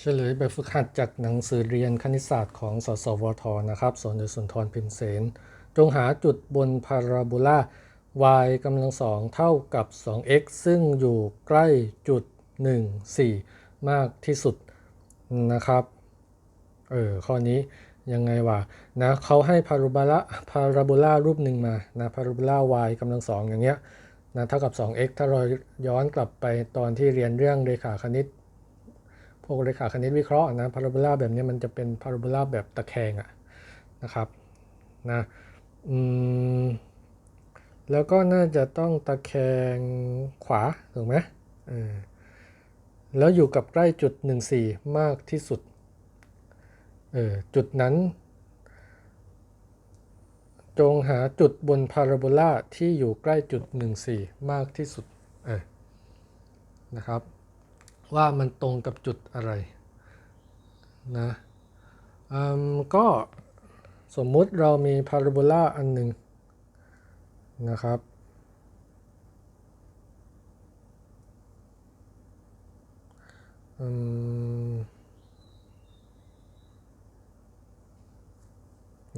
เฉลยแบบฝึกหัดจากหนังสือเรียนคณิตศาสตร์ของสสวทนะครับสนโดยสุนทรพิมเสนจงหาจุดบนพาราโบลา y กำลังสองเท่ากับ 2x ซึ่งอยู่ใกล้จุด 1 4 มากที่สุดนะครับ เออ ข้อนี้ยังไงวะนะเขาให้พาราโบลาพาราโบลารูปหนึ่งมานะพาราโบลา y กำลังสองอย่างเงี้ยนะเท่ากับ 2x ถ้าเราย้อนกลับไปตอนที่เรียนเรื่องเรขาคณิต พวกเรขาคณิตวิเคราะห์นะพาราโบลาแบบนี้มันจะเป็นพาราโบลาแบบตะแคงอะนะครับนะอืมแล้วก็น่าจะต้องตะแคงขวาถูกไหมเออแล้วอยู่กับใกล้จุด 14 มากที่สุดเออจุดนั้น จงหาจุดบนพาราโบลาที่อยู่ใกล้จุด 14 มากที่สุดเออนะครับ ว่ามันตรงกับจุดอะไรนะก็สมมุติเรามีพาราโบลาอันหนึ่งนะครับ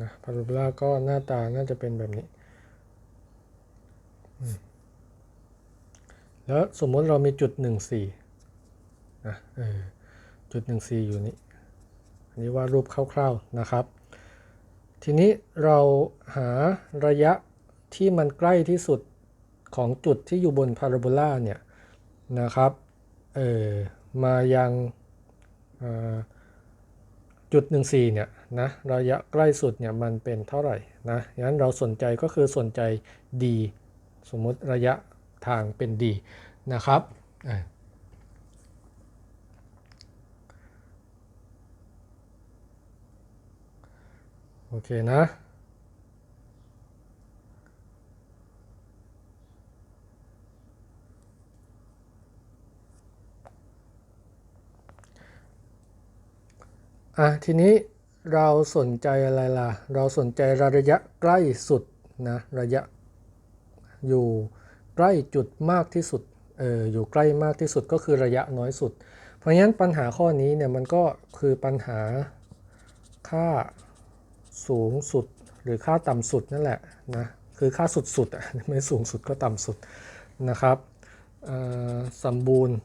นะพาราโบลาก็หน้าตาน่าจะเป็นแบบนี้ แล้วสมมติเรามีจุด1 4นะเออจุดหนึ่ง C อยู่นี่อันนี้ว่ารูปคร่าวๆนะครับ ทีนี้เราหาระยะที่มันใกล้ที่สุดของจุดที่อยู่บนพาราโบลาเนี่ยนะครับเออมายังจุด 14 เนี่ยนะระยะใกล้สุดเนี่ยมันเป็นเท่าไหร่นะงั้นเราสนใจก็คือสนใจ d สมมติระยะทางเป็น d นะครับ โอเคนะอะทีนี้เราสนใจอะไรล่ะ เราสนใจระยะใกล้สุดนะระยะอยู่ใกล้จุดมากที่สุดเอออยู่ใกล้มากที่สุดก็คือระยะน้อยสุด เพราะงั้นปัญหาข้อนี้เนี่ยมันก็คือปัญหาค่า สูงสุดหรือค่าต่ำสุดนั่นแหละนะคือค่าสุดสุดอะไม่สูงสุดก็ต่ำสุดนะครับสมบูรณ์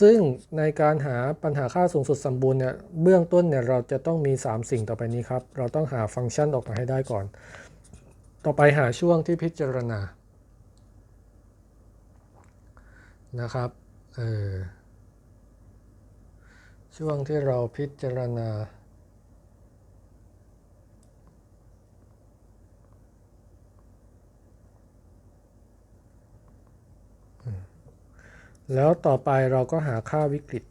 ซึ่งในการหาปัญหาค่าสูงสุดสมบูรณ์เนี่ยเบื้องต้นเนี่ยเราจะต้องมี 3 สิ่งต่อไปนี้ครับ เราต้องหาฟังก์ชันออกมาให้ได้ก่อน ต่อไปหาช่วงที่พิจารณานะครับเออช่วงที่เราพิจารณา แล้วต่อไปเราก็หาค่าวิกฤต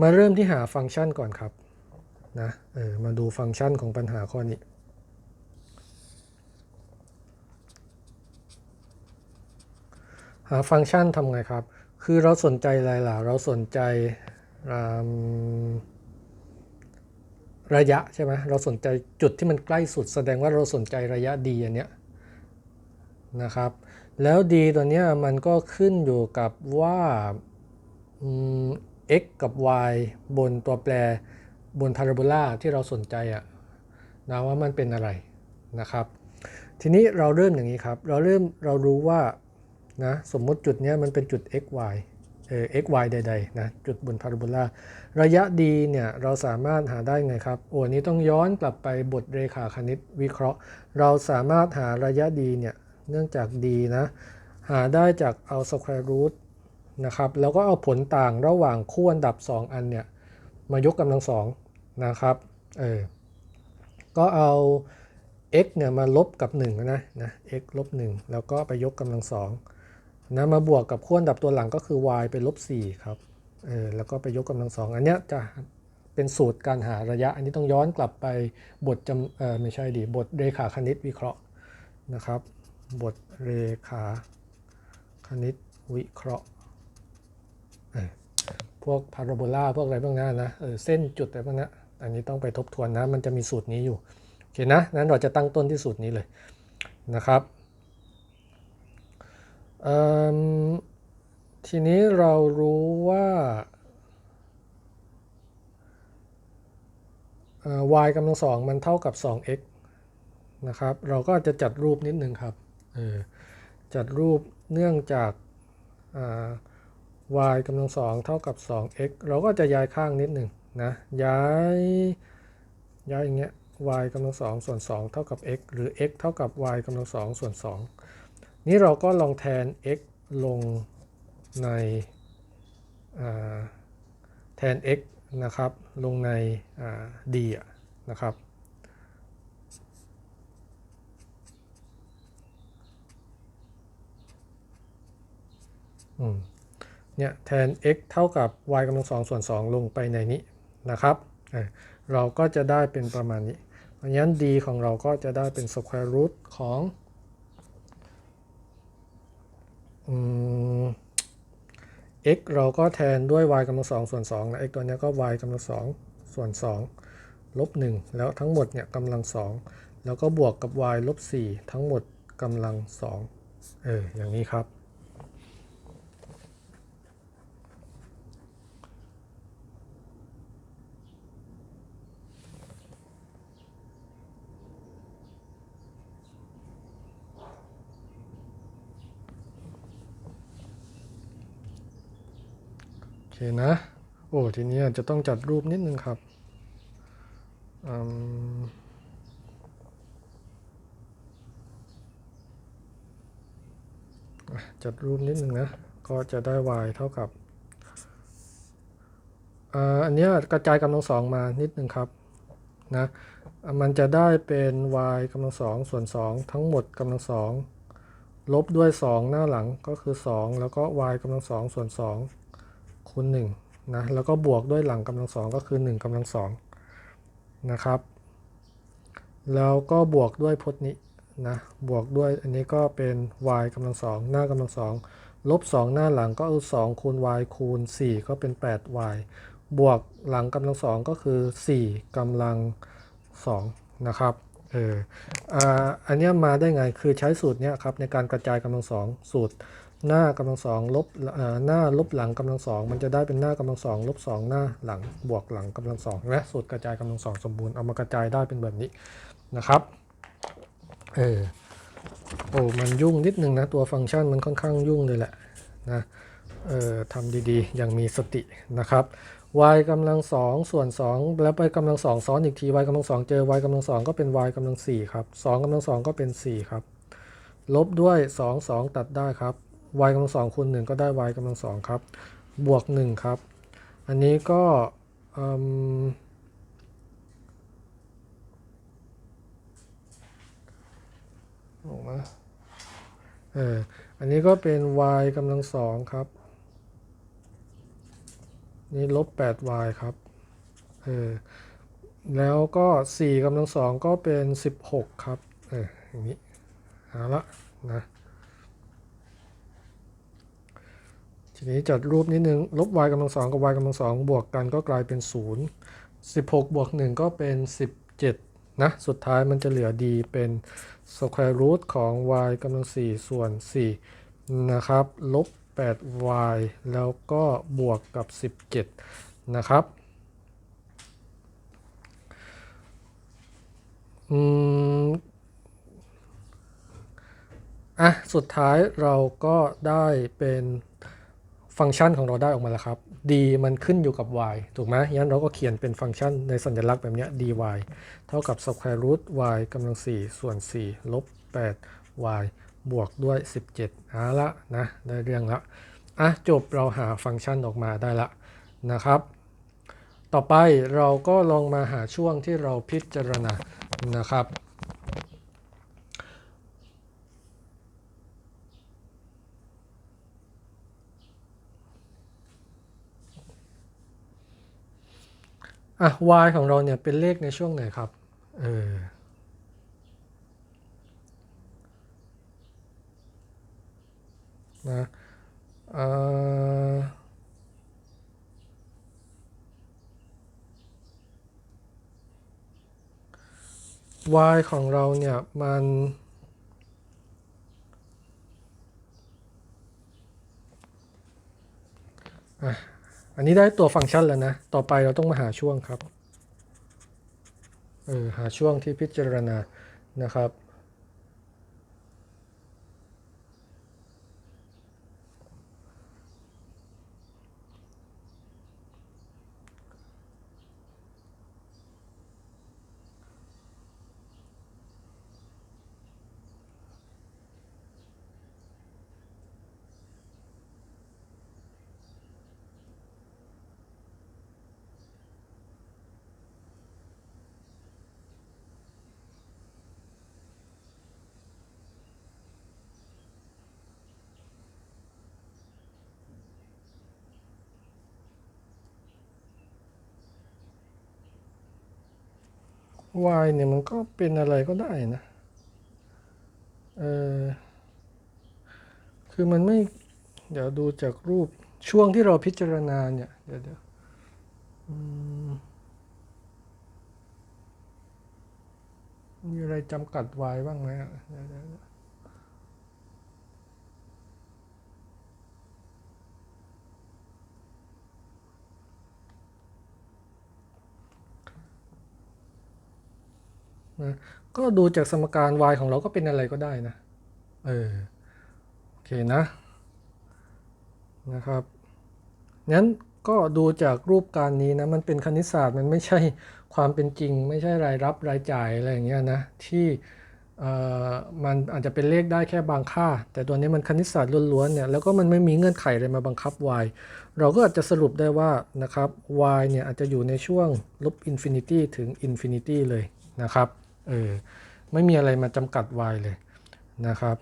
มาเริ่มที่หาฟังก์ชันก่อนครับนะเออมาดูฟังก์ชันของปัญหาข้อนี้หาฟังก์ชันทำไงครับ คือเราสนใจอะไรล่ะ เราสนใจระยะใช่ไหมเราสนใจจุดที่มันใกล้สุด แสดงว่าเราสนใจระยะดีอันเนี้ยนะครับ แล้วดีตัวนี้มันก็ขึ้นอยู่กับว่า x กับ y บนตัวแปรบนพาราโบลาที่เราสนใจอะนะว่ามันเป็นอะไรนะครับ ทีนี้เราเริ่มอย่างนี้ครับ เราเริ่มเรารู้ว่านะสมมติจุดนี้มันเป็นจุด x y เออ x y ใดๆนะจุดบนพาราโบลาระยะดีเนี่ยเราสามารถหาได้ไงครับโอ้นี้ต้องย้อนกลับไปบทเรขาคณิตวิเคราะห์ เราสามารถหาระยะดีเนี่ย เนื่องจากดีนะ หาได้จากเอา square root นะครับ แล้วก็เอาผลต่างระหว่างคู่อันดับ 2 อันเนี่ย มายกกำลังสองนะครับ เออ ก็เอา x เนี่ยมาลบกับ1นะนะ x ลบ1แล้วก็ไปยกกำลังสองนะมาบวกกับคู่อันดับตัวหลังก็คือ y ไปลบ4ครับ เออ แล้วก็ไปยกกำลังสองอันเนี้ยจะเป็นสูตรการหาระยะ อันนี้ต้องย้อนกลับไปบทจำเออไม่ใช่ดิบทเรขาคณิตวิเคราะห์นะครับ บทเรขา คณิตวิเคราะห์พวกพาราโบลาพวกอะไรพวกนั้นนะเออเส้นจุดอะไรพวกนี้อันนี้ต้องไปทบทวนนะ มันจะมีสูตรนี้อยู่ โอเคนะ นั้นเราจะตั้งต้นที่สูตรนี้เลยนะครับ ทีนี้เรารู้ว่าา y กำลังสองมันเท่ากับ 2x นะครับ เราก็จะจัดรูปนิดนึงครับ จัดรูปเนื่องจากา y กำลังสองเท่ากับ 2x เราก็จะย้ายข้างนิดหนึ่งนะย้ายย้ายอย่างเงี้ย y กำลังสองส่วน 2 เท่ากับ x หรือ x เท่ากับ y กำลังสองส่วน 2 นี่เราก็ลองแทน x ลงในแทน x นะครับ ลงใน d อะนะครับ เนี่ยแทน x เท่ากับ y กำลังสองส่วน 2 ลงไปในนี้นะครับเเราก็จะได้เป็นประมาณนี้ เพราะฉะนั้น d ของเราก็จะได้เป็น square root ของอ x เราก็แทนด้วย y กำลังสองส่วน2นะ x ตัวนี้ก็ y กำลังสองส่วน2ลบ1แล้วทั้งหมดเนี่ยกำลัง2แล้วก็บวกกับ y ลบ4ทั้งหมดกำลัง2เอออย่างนี้ครับ นะ โอ้ทีนี้จะต้องจัดรูปนิดนึงครับจัดรูปนิดนึงนะ ก็จะได้ y เท่ากับอันนี้กระจายกำลังสองมานิดนึงครับนะอะมันจะได้เป็น y กำลังสองส่วน 2 ทั้งหมดกำลังสองลบด้วย 2 หน้าหลังก็คือ 2 แล้วก็ y กำลังสองส่วน 2 คูณ1นะแล้วก็บวกด้วยหลังกำลังสองก็คือ1กำลังสองนะครับ แล้วก็บวกด้วยพจน์นี้นะบวกด้วยอันนี้ก็เป็น y กำลังสองหน้ากำลังสองลบ 2 หน้าหลังก็คือ2คูณ y คูณ 4 ก็เป็น 8y บวกหลังกำลังสองก็คือ 4กำลัง2นะครับเอออ่าอันนี้มาได้ไงคือใช้สูตรเนี้ยครับในการกระจายกำลังสองสูตร หน้ากำลังสองลบหน้าลบหลังกำลังสองมันจะได้เป็นหน้ากำลังสองลบสองหน้าหลังบวกหลังกำลังสองและสูตรกระจายกำลังสองสมบูรณ์เอามากระจายได้เป็นแบบนี้นะครับเออโอ้มันยุ่งนิดนึงนะ ตัวฟังก์ชันมันค่อนข้างยุ่งเลยแหละนะเออทำดีๆ อย่างมีสตินะครับ y กำลังสองส่วน 2 แล้วไปกำลังสองซ้อนอีกที y กำลังสองเจอ y กำลังสองก็เป็น y กำลังสี่ครับ2กำลังสองก็เป็น4ครับ ลบด้วย2 2ตัดได้ครับ y กำลังสองคูณ1ก็ได้ y กำลังสองครับ บวก1ครับ อันนี้ก็ออกมาเอออันนี้ก็เป็น y กำลังสองครับ นี่ลบ 8y ครับ เออ แล้วก็ 4กำลังสองก็เป็น 16 ครับ เอออย่างนี้ เอาละนะ ทีนี้จัดรูปนิดนึง ลบ y กำลังสองกับ y กำลังสองบวกกันก็กลายเป็น 0 16 บวก 1 ก็เป็น 17 นะ สุดท้ายมันจะเหลือ d เป็น square root ของ y กำลัง4ส่วน 4 นะครับ ลบ 8y แล้วก็บวกกับ 17 นะครับอืมอะ สุดท้ายเราก็ได้เป็น ฟังก์ชันของเราได้ออกมาแล้วครับ d มันขึ้นอยู่กับ y ถูกไหมงั้นเราก็เขียนเป็นฟังก์ชันในสัญลักษณ์แบบนี้ dy เท่ากับ square root y กำลัง 4 ส่วน 4 ลบ 8y บวกด้วย 17เอาละนะ ได้เรื่องละอะจบเราหาฟังก์ชันออกมาได้ละนะครับ ต่อไปเราก็ลองมาหาช่วงที่เราพิจารณานะครับ อะ y ของเราเนี่ยเป็นเลขในช่วงไหนครับ เออ นะเอ่อ y ของเราเนี่ยมันอะ อันนี้ได้ตัวฟังก์ชันแล้วนะ ต่อไปเราต้องมาหาช่วงครับ เออหาช่วงที่พิจารณานะครับ y เนี่ยมันก็เป็นอะไรก็ได้นะเออคือมันไม่ เดี๋ยวดูจากรูปช่วงที่เราพิจารณาเนี่ย เดี๋ยวเดี๋ยวอืมมีอะไรจำกัด y บ้างไหมอะเดี๋ยวเดี๋ยวเดี๋ยว นะก็ดูจากสมการ y ของเราก็เป็นอะไรก็ได้นะ เออ โอเคนะ นะครับงั้นก็ดูจากรูปการนี้นะ มันเป็นคณิตศาสตร์มันไม่ใช่ความเป็นจริง ไม่ใช่รายรับรายจ่ายอะไรอย่างเงี้ยนะ ที่มันอาจจะเป็นเลขได้แค่บางค่า แต่ตัวนี้มันคณิตศาสตร์ล้วนๆเนี่ยแล้วก็มันไม่มีเงื่อนไขอะไรมาบังคับ y เราก็อาจจะสรุปได้ว่านะครับ y เนี่ยอาจจะอยู่ในช่วงลบอินฟินิตี้ถึงอินฟินิตี้เลยนะครับ เออไม่มีอะไรมาจำกัด y เลยนะครับ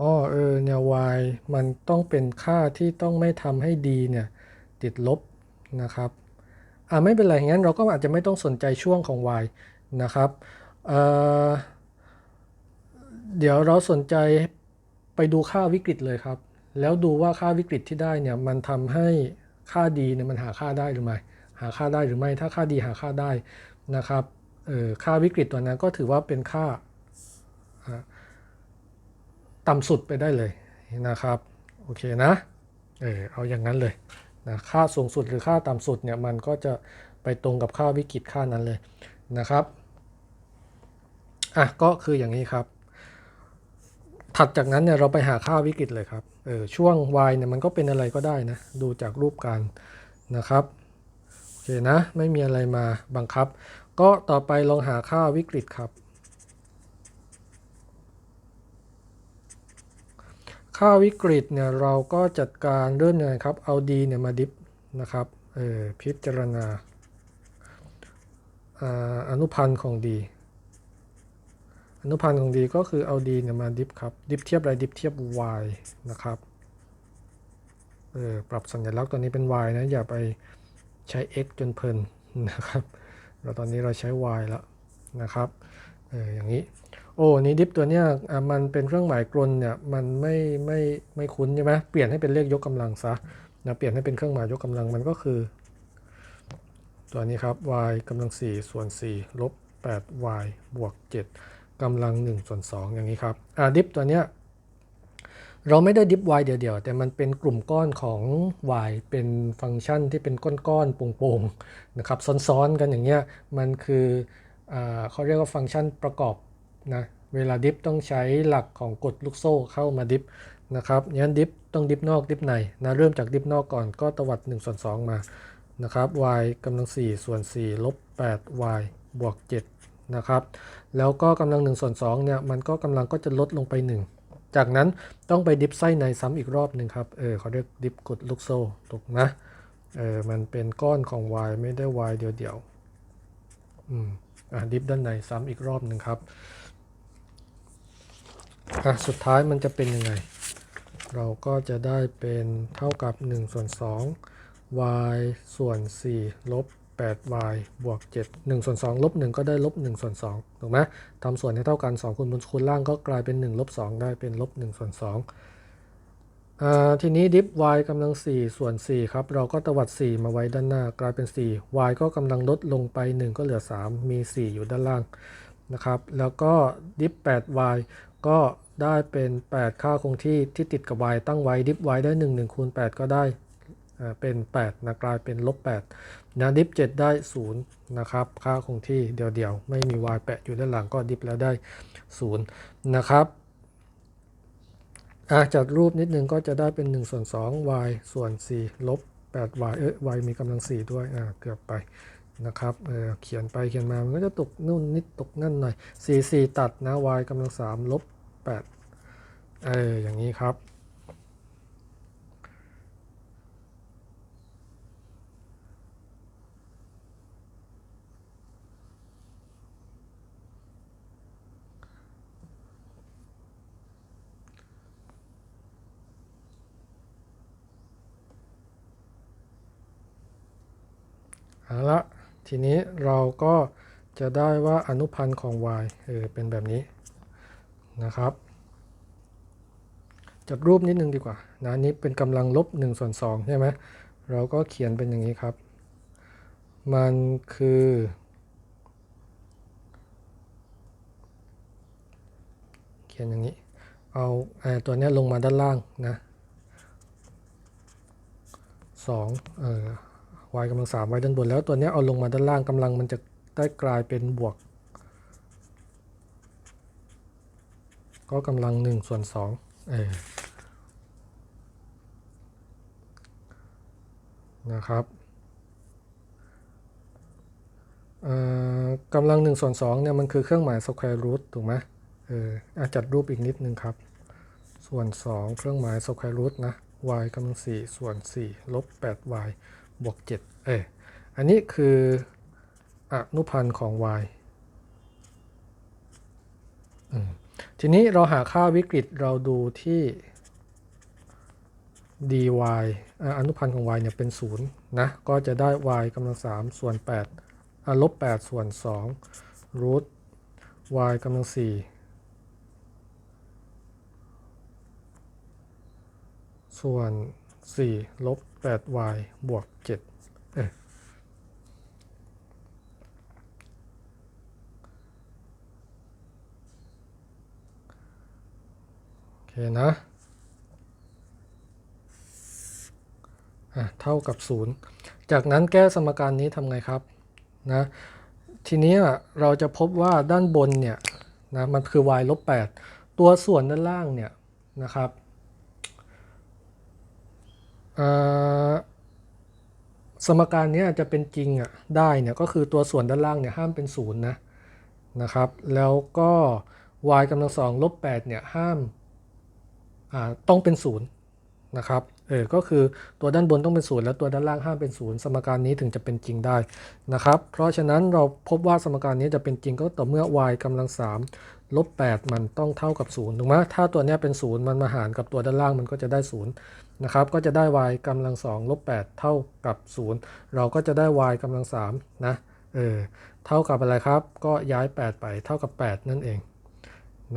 อ๋อเออเนี่ย y มันต้องเป็นค่าที่ต้องไม่ทำให้ d เนี่ยติดลบนะครับอ่าไม่เป็นไรงั้นเราก็อาจจะไม่ต้องสนใจช่วงของ y นะครับเเดี๋ยวเราสนใจ ไปดูค่าวิกฤตเลยครับ แล้วดูว่าค่าวิกฤตที่ได้เนี่ยมันทำให้ค่า d เนี่ยมันหาค่าได้หรือไม่ หาค่าได้หรือไม่ ถ้าค่า d หาค่าได้นะครับเออค่าวิกฤตตัวนั้นก็ถือว่าเป็นค่าต่ำสุดไปได้เลยนะครับโอเคนะเออเอาอย่างนั้นเลยนะค่าสูงสุดหรือค่าต่ำสุดเนี่ยมันก็จะไปตรงกับค่าวิกฤตค่านั้นเลยนะครับอะก็คืออย่างนี้ครับ ถัดจากนั้นเนี่ยเราไปหาค่าวิกฤตเลยครับ เออช่วง y เนี่ยมันก็เป็นอะไรก็ได้นะ ดูจากรูปการนะครับ โอเคนะ ไม่มีอะไรมาบังคับ ก็ต่อไปลองหาค่าวิกฤตครับ ค่าวิกฤตเนี่ยเราก็จัดการเริ่มยังไงครับ เอา d เนี่ยมาดิฟนะครับ เออพิจารณาอาอนุพันธ์ของ d อนุพันธ์ของ d ก็คือเอา d เนี่ยมาดิฟครับดิฟเทียบอะไรดิฟเทียบ y นะครับเออปรับสัญลักษณ์ตัวนี้เป็น y นะอย่าไปใช้ x จนเพลินนะครับเราตอนนี้เราใช้ y แล้วนะครับเอออย่างนี้โอ้นี่ดิฟตัวเนี้ยอะมันเป็นเครื่องหมายกลนเนี่ยมันไม่ไม่ไม่คุ้นใช่ไหมเปลี่ยนให้เป็นเลขยกกำลังซะนะเปลี่ยนให้เป็นเครื่องหมายยกกำลังมันก็คือ ตัวนี้ครับ y กำลัง4ส่วน4ลบ 8y บวก 7 กำลัง1ส่วน2อย่างนี้ครับอ่าดิฟตัวเนี้ยเราไม่ได้ดิฟ y เดียวๆ แต่มันเป็นกลุ่มก้อนของ y เป็นฟังก์ชันที่เป็นก้อนๆโป่งๆนะครับซ้อนๆกันอย่างเงี้ยมันคืออ่าเขาเรียกว่าฟังก์ชันประกอบนะเวลาดิฟต้องใช้หลักของกฎลูกโซ่เข้ามาดิฟนะครับงั้นดิฟต้องดิฟนอกดิฟในนะเริ่มจากดิฟนอกก่อนก็ตวัด1ส่วน2มานะครับ y กำลัง4ส่วน4ลบ 8y บวก7 นะครับ แล้วก็กำลัง1ส่วน2เนี่ยมันก็กำลังก็จะลดลงไป 1 จากนั้นต้องไปดิฟไส้ในซ้ำอีกรอบหนึ่งครับเออเขาเรียกดิฟกดลูกโซ่ถูกนะเออมันเป็นก้อนของ y ไม่ได้ y เดียวๆอืมอะดิฟด้านในซ้ำอีกรอบหนึ่งครับอะสุดท้ายมันจะเป็นยังไง เราก็จะได้เป็นเท่ากับ1ส่วน2 y ส่วน 4 ลบ 8y บวก7 1ส่วน2ลบ1ก็ได้ลบ1ส่วน2ถูกไหมทำส่วนให้เท่ากัน 2คูณบนคูณล่างก็กลายเป็น1ลบ2ได้เป็นลบ1ส่วน2ทีนี้ดิฟ y กำลัง 4 ส่วน 4 ครับ เราก็ตวัด 4 มาไว้ด้านหน้ากลายเป็น 4 y ก็กำลังลดลงไป 1 ก็เหลือ 3 มี 4 อยู่ด้านล่างนะครับ แล้วก็ดิฟ 8y ก็ได้เป็น 8 ค่าคงที่ที่ติดกับ y ตั้งไว้ดิฟ y ได้ 1 1คูณ8ก็ได้ เป็น 8 นะกลายเป็นลบ8นะดิฟ 7 ได้ 0 นะครับ ค่าคงที่เดียวๆ ไม่มี y แปะอยู่ด้านหลังก็ดิฟแล้วได้ 0 นะครับอะจัดรูปนิดนึงก็จะได้เป็น1ส่วน2 y ส่วน4ลบ 8y เอ้ย y มีกำลัง 4 ด้วย อ่า เกือบไปนะครับเออเขียนไปเขียนมา มันก็จะตกนู่นนิดตกนั่นหน่อย 4 4 ตัดนะ y กำลัง3ลบ8เอออย่างนี้ครับ เอาละ ทีนี้เราก็จะได้ว่าอนุพันธ์ของ y เออเป็นแบบนี้นะครับ จัดรูปนิดนึงดีกว่านะนี้เป็นกำลังลบ1ส่วน2ใช่ไหมเราก็เขียนเป็นอย่างนี้ครับ มันคือ เขียนอย่างนี้ เอาไอตัวนี้ลงมาด้านล่างนะสองเอ่อ y กำลังสามไว้ด้านบน แล้วตัวนี้เอาลงมาด้านล่างกำลังมันจะได้กลายเป็นบวก ก็กำลังหนึ่งส่วนสองเออนะครับอ่อกำลังหนึ่งส่วนสองเนี่ยมันคือเครื่องหมาย square root ถูกไหมเอออะจัดรูปอีกนิดนึงครับ ส่วน 2 เครื่องหมาย square root นะ y กำลัง4ส่วน 4 ลบ 8y บวก7เอออันนี้คืออนุพันธ์ของ y อทีนี้เราหาค่าวิกฤตเราดูที่ dy ออนุพันธ์ของ y เนี่ยเป็น 0 นะ ก็จะได้ y กำลัง 3 ส่วน8ลบ 8 ส่วน2รูท y กำลัง 4 ส่วน 4ลบ 8y บวก7เอ้ยโอเคนะอะเท่ากับ 0 จากนั้นแก้สมการนี้ทำไงครับนะทีนี้เราจะพบว่าด้านบนเนี่ยนะมันคือ y ลบ8ตัวส่วนด้านล่างเนี่ยนะครับ สมการนี้จะเป็นจริงอะได้เนี่ยก็คือตัวส่วนด้านล่างเนี่ยห้ามเป็นศูนย์นะนะครับ แล้วก็ y กำลังสองลบ8เนี่ยห้ามาต้องเป็นศูนย์นะครับเออก็คือตัวด้านบนต้องเป็นศูนย์แล้วตัวด้านล่างห้ามเป็นศูนย์สมการนี้ถึงจะเป็นจริงได้นะครับ เพราะฉะนั้นเราพบว่าสมการนี้จะเป็นจริงก็ต่อเมื่อ y กำลัง3ลบ8มันต้องเท่ากับ0ถูกไหมถ้าตัวนี้เป็น0มันมาหารกับตัวด้านล่างมันก็จะได้0 นะครับก็จะได้ y กำลัง2ลบ8เท่ากับ 0 เราก็จะได้ y กำลัง3นะเออเท่ากับอะไรครับ ก็ย้าย 8 ไปเท่ากับ 8 นั่นเอง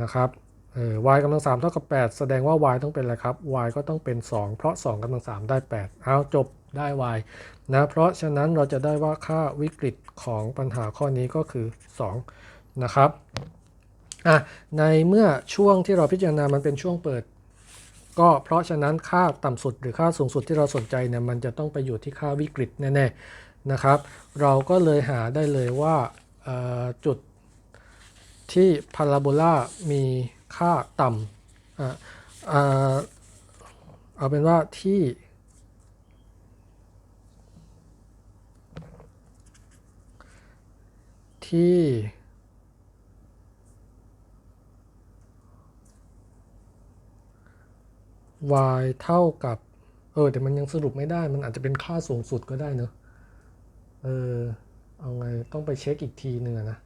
นะครับเออ y กำลัง3เท่ากับ 8 แสดงว่า y ต้องเป็นอะไรครับ y ก็ต้องเป็น 2 เพราะ 2กำลัง3ได้ 8 เอาจบได้ y นะ เพราะฉะนั้นเราจะได้ว่าค่าวิกฤตของปัญหาข้อนี้ก็คือ 2 นะครับอะในเมื่อช่วงที่เราพิจารณามันเป็นช่วงเปิด ก็เพราะฉะนั้นค่าต่ำสุดหรือค่าสูงสุดที่เราสนใจเนี่ยมันจะต้องไปอยู่ที่ค่าวิกฤตแน่ๆนะครับ เราก็เลยหาได้เลยว่าจุดที่พาราโบลามีค่าต่ำเอาเป็นว่าที่ที่ y เท่ากับ เออแต่มันยังสรุปไม่ได้ มันอาจจะเป็นค่าสูงสุดก็ได้เนอะเออเอาไงต้องไปเช็คอีกทีหนึ่งอนะ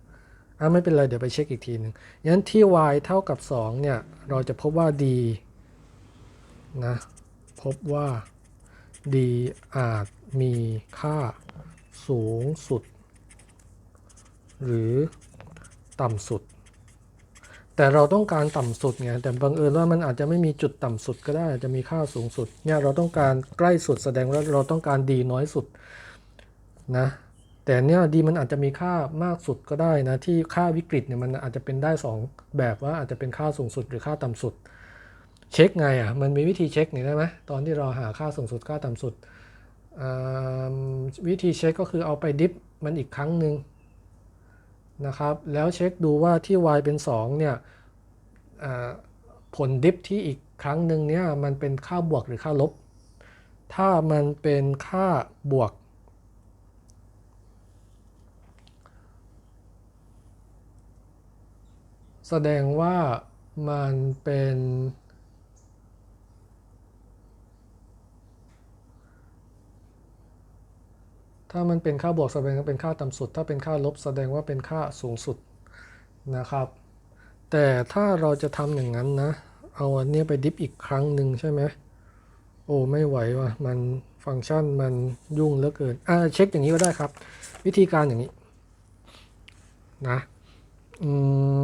อะไม่เป็นไร เดี๋ยวไปเช็คอีกทีหนึ่งงั้นที่ y เท่ากับ 2 เนี่ย เราจะพบว่า d นะ พบว่า d อาจมีค่าสูงสุด หรือต่ำสุด แต่เราต้องการต่ำสุดไงแต่บังเอิญว่ามันอาจจะไม่มีจุดต่ำสุดก็ได้อาจจะมีค่าสูงสุดเนี่ยเราต้องการใกล้สุดแสดงว่าเราต้องการดีน้อยสุดนะแต่เนี่ยดีมันอาจจะมีค่ามากสุดก็ได้นะที่ค่าวิกฤตเนี่ยมันอาจจะเป็นได้สองแบบว่าอาจจะเป็นค่าสูงสุดหรือค่าต่ำสุด เช็คไงอะมันมีวิธีเช็คนี่ได้ไหมตอนที่เราหาค่าสูงสุดค่าต่ำสุดวิธีเช็คก็คือเอาไปดิฟมันอีกครั้งหนึ่ง นะครับ แล้วเช็คดูว่าที่ y เป็น 2 เนี่ยผลดิฟที่อีกครั้งหนึ่งเนี่ยมันเป็นค่าบวกหรือค่าลบ ถ้ามันเป็นค่าบวก แสดงว่ามันเป็น ถ้ามันเป็นค่าบวกแสดงว่าเป็นค่าต่ำสุด ถ้าเป็นค่าลบแสดงว่าเป็นค่าสูงสุดนะครับ แต่ถ้าเราจะทำอย่างนั้นนะ เอาอันนี้ไปดิฟอีกครั้งหนึ่งใช่ไหมโอ้ไม่ไหวว่ะมันฟังก์ชันมันยุ่งเหลือเกินอ่าเช็คอย่างนี้ก็ได้ครับ วิธีการอย่างนี้นะอืม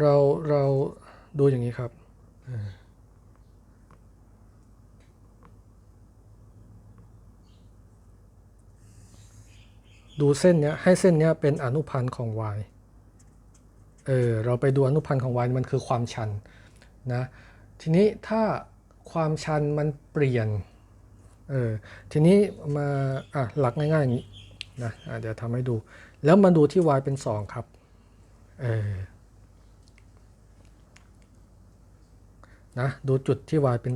เราเราดูอย่างนี้ครับดูเส้นเนี้ยให้เส้นเนี้ยเป็นอนุพันธ์ของ y เออเราไปดูอนุพันธ์ของ y มันคือความชันนะทีนี้ถ้าความชันมันเปลี่ยนเออทีนี้มาอะหลักง่ายๆอย่างนี้นะะเดี๋ยวทำให้ดู แล้วมาดูที่ y เป็น 2 ครับเออ นะดูจุดที่ y เป็น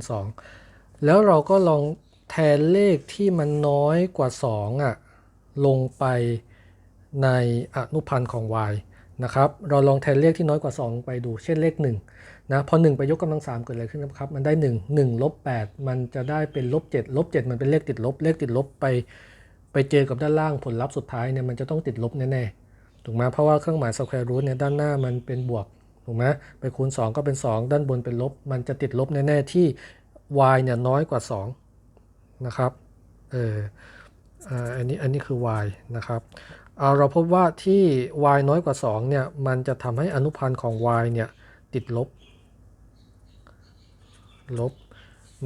2 แล้วเราก็ลองแทนเลขที่มันน้อยกว่า 2 อะ ลงไปในอนุพันธ์ของ y นะครับ เราลองแทนเลขที่น้อยกว่า2ลงไปดู เช่นเลข1นะ พอ 1 ไปยกกำลัง 3 เกิดอะไรขึ้นนะครับ มันได้ 1 1ลบ8มันจะได้เป็นลบ7ลบ7มันเป็นเลขติดลบ เลขติดลบไป ไปเจอกับด้านล่างผลลัพธ์สุดท้ายเนี่ยมันจะต้องติดลบแน่ๆ ถูกไหมเพราะว่าเครื่องหมาย square root เนี่ยด้านหน้ามันเป็นบวก ถูกไหมไปคูณ 2 ก็เป็น 2 ด้านบนเป็นลบ มันจะติดลบแน่ๆที่ y เนี่ยน้อยกว่า 2 นะครับ เอออ่าอันนี้อันนี้คือ y นะครับเเราพบว่าที่ y น้อยกว่า 2 เนี่ย มันจะทำให้อนุพันธ์ของ y เนี่ย ติดลบ ลบ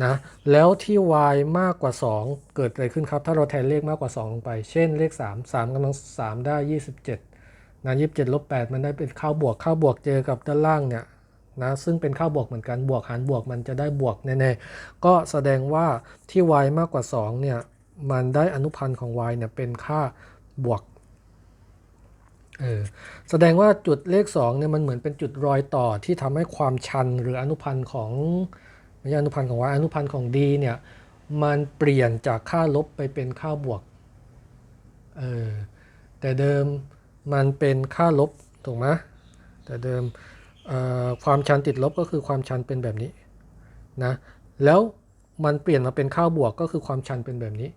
นะ แล้วที่ y มากกว่า 2 เกิดอะไรขึ้นครับ ถ้าเราแทนเลขมากกว่า 2 ลงไป เช่นเลข 3 3กำลัง3ได้ 27 นะยี่สิบเจ็ดลบแปดมันได้เป็นข้าวบวกข้าวบวกเจอกับด้านล่างเนี่ยนะซึ่งเป็นข้าวบวกเหมือนกันบวกหารบวกมันจะได้บวกแน่ๆก็แสดงว่าที่ y มากกว่า2เนี่ยมันได้อนุพันธ์ของ y เนี่ยเป็นค่าบวกเออแสดงว่าจุดเลข2เนี่ยมันเหมือนเป็นจุดรอยต่อที่ทำให้ความชันหรืออนุพันธ์ของไม่ใช่อนุพันธ์ของ y อนุพันธ์ของ d เนี่ยมันเปลี่ยนจากค่าลบไปเป็นค่าบวกเออแต่เดิม มันเป็นค่าลบถูกไหมแต่เดิมความชันติดลบก็คือความชันเป็นแบบนี้นะแล้วมันเปลี่ยนมาเป็นค่าบวกก็คือความชันเป็นแบบนี้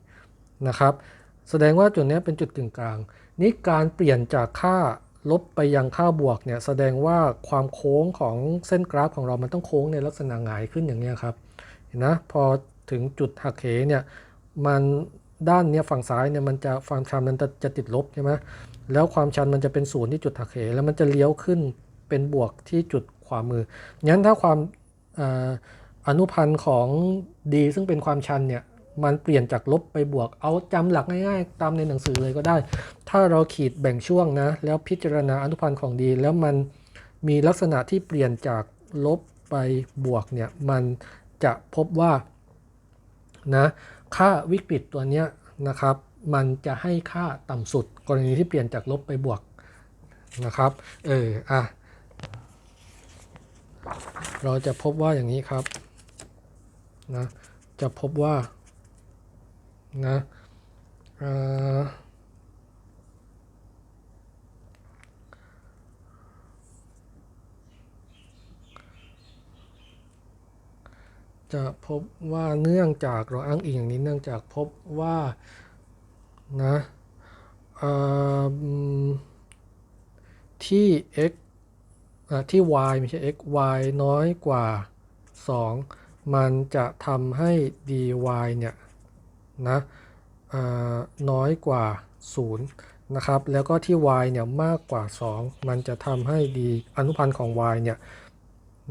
นะครับ แสดงว่าจุดนี้เป็นจุดกึ่งกลาง นี่การเปลี่ยนจากค่าลบไปยังค่าบวกเนี่ยแสดงว่าความโค้งของเส้นกราฟของเรามันต้องโค้งในลักษณะหงายขึ้นอย่างนี้ครับเห็นนะพอถึงจุดหักเหเนี่ยมันด้านเนี้ยฝั่งซ้ายเนี่ยมันจะความชันมันจะจะติดลบใช่ไหม แล้วความชันมันจะเป็นศูนย์ที่จุดหักเหแล้วมันจะเลี้ยวขึ้นเป็นบวกที่จุดขวามืองั้นถ้าความอนุพันธ์ของ d ซึ่งเป็นความชันเนี่ยมันเปลี่ยนจากลบไปบวก เอาจำหลักง่ายๆ ตามในหนังสือเลยก็ได้ ถ้าเราขีดแบ่งช่วงนะ แล้วพิจารณาอนุพันธ์ของ d แล้วมันมีลักษณะที่เปลี่ยนจากลบไปบวกเนี่ย มันจะพบว่านะค่าวิกฤตตัวเนี้ยนะครับ มันจะให้ค่าต่ำสุด กรณีที่เปลี่ยนจากลบไปบวกนะครับ เออ อะ เราจะพบว่าอย่างนี้ครับ นะ จะพบว่า นะจะพบว่าเนื่องจากเราอ้างอิงอย่างนี้เนื่องจากพบว่า นะ ที่ x ที่ y ไม่ใช่ x y น้อยกว่า 2 มันจะทำให้ dy เนี่ยนะอ่อน้อยกว่า 0 นะครับ แล้วก็ที่ y เนี่ยมากกว่า 2 มันจะทำให้ d อนุพันธ์ของ y เนี่ย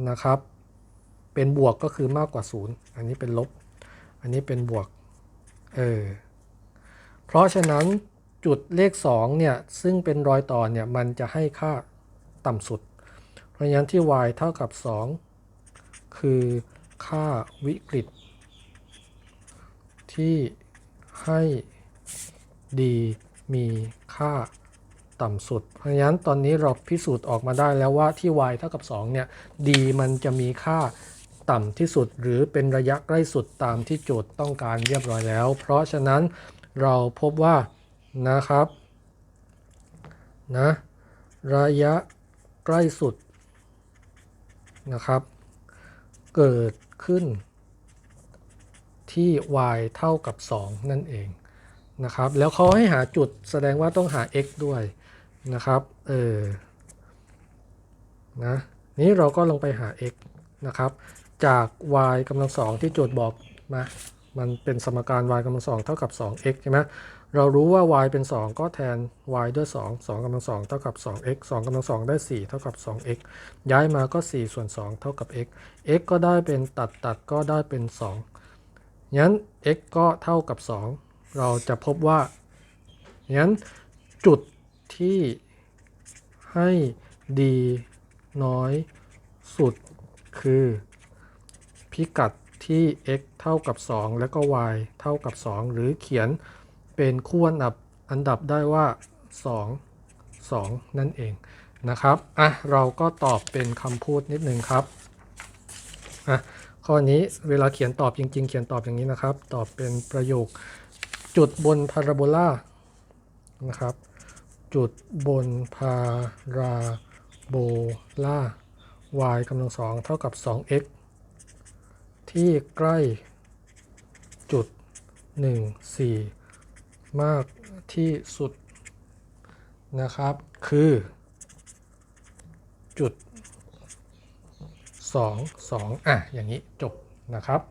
นะครับ เป็นบวกก็คือมากกว่า 0 อันนี้เป็นลบ อันนี้เป็นบวก เออ เพราะฉะนั้น จุดเลข2เนี่ยซึ่งเป็นรอยต่อเนี่ยมันจะให้ค่าต่ำสุด เพราะฉะนั้นที่ y เท่ากับ 2 คือค่าวิกฤต ที่ให้ d มีค่าต่ำสุด เพราะฉะนั้นตอนนี้เราพิสูจน์ออกมาได้แล้วว่าที่ y เท่ากับ 2 เนี่ย d มันจะมีค่าต่ำที่สุด หรือเป็นระยะใกล้สุดตามที่โจทย์ต้องการเรียบร้อยแล้ว เพราะฉะนั้นเราพบว่า นะครับนะระยะใกล้สุดนะครับ เกิดขึ้นที่ y เท่ากับ 2 นั่นเองนะครับ แล้วเขาให้หาจุดแสดงว่าต้องหา x ด้วยนะครับเออนะนี้เราก็ลงไปหา x นะครับ จาก y กำลังสองที่โจทย์บอกมามันเป็นสมการ y กำลังสองเท่ากับ 2x ใช่ไหม เรารู้ว่า y เป็น 2 ก็แทน y ด้วย 2 2กำลังสองเท่ากับ 2x 2กำลังสองได้ 4 เท่ากับ 2x ย้ายมาก็ 4 ส่วน 2 เท่ากับ x x ก็ได้เป็นตัดตัดก็ได้เป็น 2 งั้น x ก็เท่ากับ 2 เราจะพบว่า งั้นจุดที่ให้ d น้อยสุดคือ พิกัดที่ x เท่ากับ 2 แล้วก็ y เท่ากับ 2 หรือเขียน เป็นคู่อันดับอันดับได้ว่า 2 2 นั่นเองนะครับอะเราก็ตอบเป็นคำพูดนิดนึงครับอะข้อนี้เวลาเขียนตอบจริง ๆ เขียนตอบอย่างนี้นะครับ ตอบเป็นประโยคจุดบนพาราโบลานะครับ จุดบนพาราโบลา y กำลังสองเท่ากับ 2x ที่ใกล้จุด 1 4 มากที่สุดนะครับ คือ จุด 2 2 อะ อย่างนี้จบนะครับ